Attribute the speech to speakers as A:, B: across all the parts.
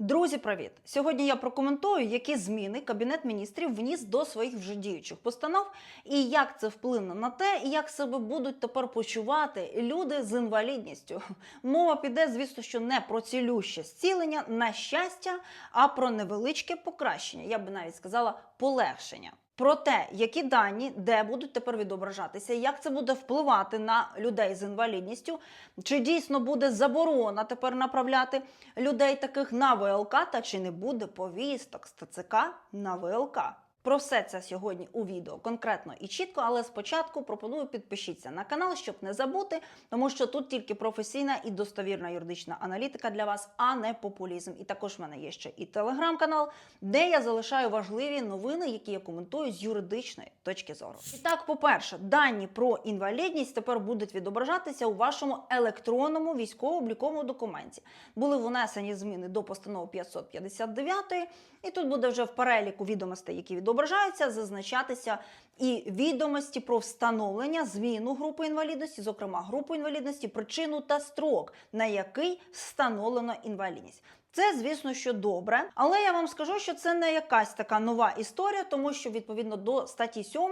A: Друзі, привіт! Сьогодні я прокоментую, які зміни Кабінет міністрів вніс до своїх вже діючих постанов, і як це вплине на те, як себе будуть тепер почувати люди з інвалідністю. Мова піде, звісно, що не про цілюще зцілення, на щастя, а про невеличке покращення. Я би навіть сказала полегшення. Про те, які дані де будуть тепер відображатися, як це буде впливати на людей з інвалідністю, чи дійсно буде заборона тепер направляти людей таких на ВЛК, та чи не буде повісток з ТЦК на ВЛК. Про все це сьогодні у відео конкретно і чітко, але спочатку пропоную підпишіться на канал, щоб не забути, тому що тут тільки професійна і достовірна юридична аналітика для вас, а не популізм. І також в мене є ще і телеграм-канал, де я залишаю важливі новини, які я коментую з юридичної точки зору. І так, по-перше, дані про інвалідність тепер будуть відображатися у вашому електронному військово-обліковому документі. Були внесені зміни до постанови 559, і тут буде вже в переліку відомостей, які відображаються, зазначатися і відомості про встановлення зміну групи інвалідності, зокрема групу інвалідності, причину та строк, на який встановлено інвалідність. Це, звісно, що добре, але я вам скажу, що це не якась така нова історія, тому що відповідно до статті 7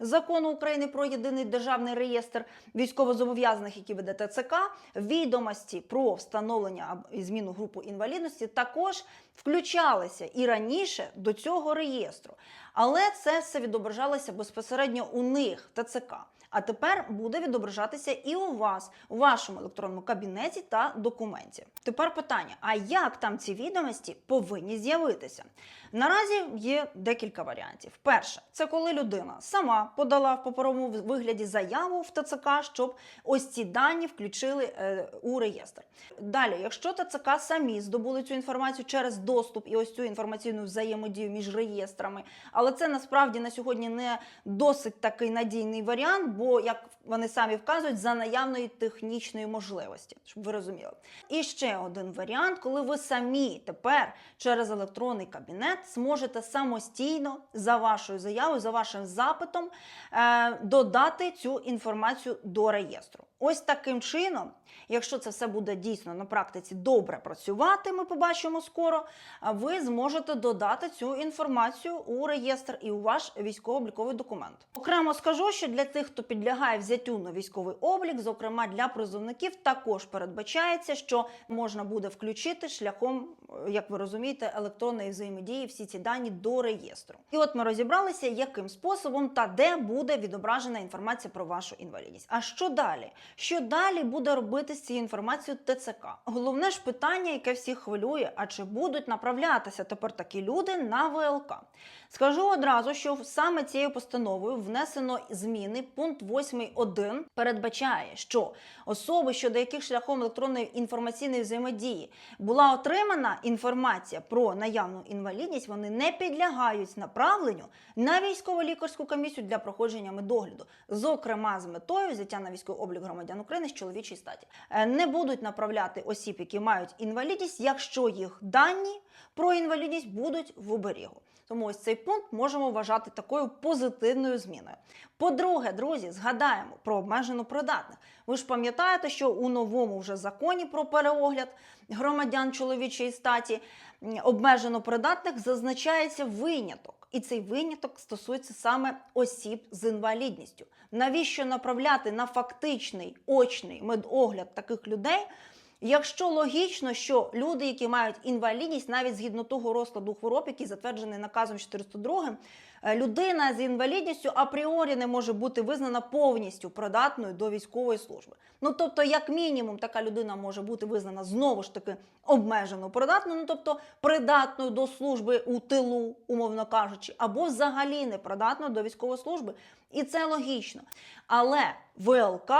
A: закону України про єдиний державний реєстр військовозобов'язаних, які веде ТЦК, відомості про встановлення і зміну групи інвалідності також включалися і раніше до цього реєстру. Але це все відображалося безпосередньо у них ТЦК. А тепер буде відображатися і у вас, у вашому електронному кабінеті та документі. Тепер питання: а як там ці відомості повинні з'явитися? Наразі є декілька варіантів. Перше, це коли людина сама подала в паперовому вигляді заяву в ТЦК, щоб ось ці дані включили е, у реєстр. Далі, якщо ТЦК самі здобули цю інформацію через доступ і ось цю інформаційну взаємодію між реєстрами, але це насправді на сьогодні не досить такий надійний варіант, бо як вони самі вказують, за наявної технічної можливості, щоб ви розуміли. І ще один варіант, коли ви самі тепер через електронний кабінет зможете самостійно за вашою заявою, за вашим запитом е, додати цю інформацію до реєстру. Ось таким чином, якщо це все буде дійсно на практиці добре працювати, ми побачимо скоро. Ви зможете додати цю інформацію у реєстр і у ваш військово-обліковий документ. Окремо скажу, що для тих, хто підлягає взяттю на військовий облік, зокрема для призовників, також передбачається, що можна буде включити шляхом, е, як ви розумієте, електронної взаємодії всі ці дані до реєстру. І от ми розібралися, яким способом та де буде відображена інформація про вашу інвалідність. А що далі? Що далі буде робити з цією інформацією ТЦК? Головне ж питання, яке всіх хвилює: а чи будуть направлятися тепер такі люди на ВЛК? Скажу одразу, що саме цією постановою внесено зміни. Пункт 8.1 передбачає, що особи, щодо яких шляхом електронної інформаційної взаємодії була отримана інформація про наявну інвалідність, вони не підлягають направленню на військово-лікарську комісію для проходження медогляду, зокрема з метою взяття на військовий облік громадян України з чоловічої статі. Е, Не будуть направляти осіб, які мають інвалідність, якщо їх дані про інвалідність будуть в оберігу. Тому ось цей пункт можемо вважати такою позитивною зміною. По-друге, друзі, згадаємо про обмежено придатних. Ви ж пам'ятаєте, що у новому вже законі про переогляд громадян чоловічої статі обмежено придатних зазначається виняток. І цей виняток стосується саме осіб з інвалідністю. Навіщо направляти на фактичний очний медогляд таких людей? Якщо логічно, що люди, які мають інвалідність, навіть згідно того розкладу хвороб, який затверджений наказом 402, е, людина з інвалідністю апріорі не може бути визнана повністю придатною до військової служби. Ну тобто, як мінімум, така людина може бути визнана знову ж таки обмежено придатною, ну тобто придатною до служби у тилу, умовно кажучи, або взагалі не придатною до військової служби. І це логічно. Але ВЛК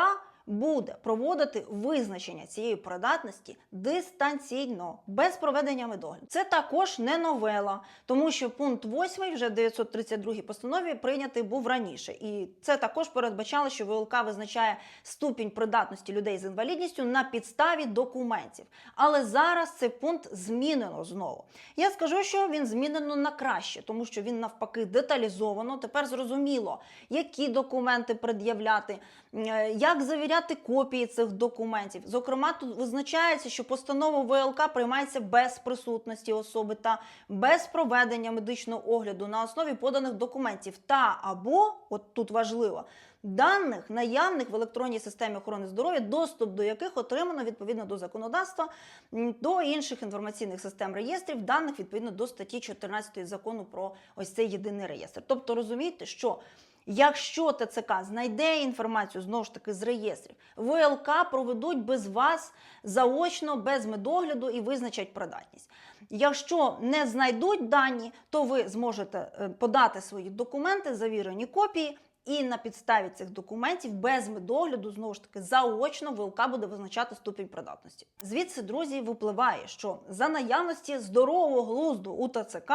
A: буде проводити визначення цієї придатності дистанційно, без проведення медогляду. Це також не новела, тому що пункт 8 вже в 932 постанові прийнятий був раніше. І це також передбачало, що ВЛК визначає ступінь придатності людей з інвалідністю на підставі документів. Але зараз цей пункт змінено знову. Я скажу, що він змінено на краще, тому що він навпаки деталізовано. Тепер зрозуміло, які документи пред'являти, е, як завіряти пред'являти копії цих документів. Зокрема, тут визначається, що постанова ВЛК приймається без присутності особи та без проведення медичного огляду на основі поданих документів та або, от тут важливо, даних наявних в електронній системі охорони здоров'я, доступ до яких отримано відповідно до законодавства до інших інформаційних систем реєстрів, даних відповідно до статті 14 закону про ось цей єдиний реєстр. Тобто розумієте, що Якщо ТЦК знайде інформацію знову ж таки з реєстрів, ВЛК проведуть без вас заочно, без медогляду і визначать придатність. Якщо не знайдуть дані, то ви зможете е, подати свої документи, завірені копії, і на підставі цих документів без медогляду, знову ж таки, заочно ВЛК буде визначати ступінь придатності. Звідси, друзі, випливає, що за наявності здорового глузду у ТЦК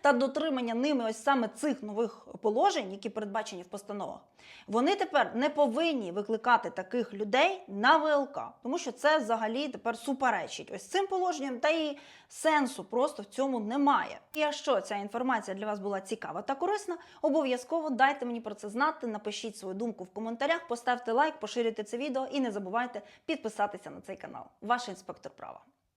A: та дотримання ними ось саме цих нових положень, які передбачені в постановах, вони тепер не повинні викликати таких людей на ВЛК, тому що це взагалі тепер суперечить ось цим положенням, та і сенсу просто в цьому немає. І якщо ця інформація для вас була цікава та корисна, обов'язково дайте мені про знати. Напишіть свою думку в коментарях, поставте лайк, поширюйте це відео і не забувайте підписатися на цей канал. Ваш інспектор права.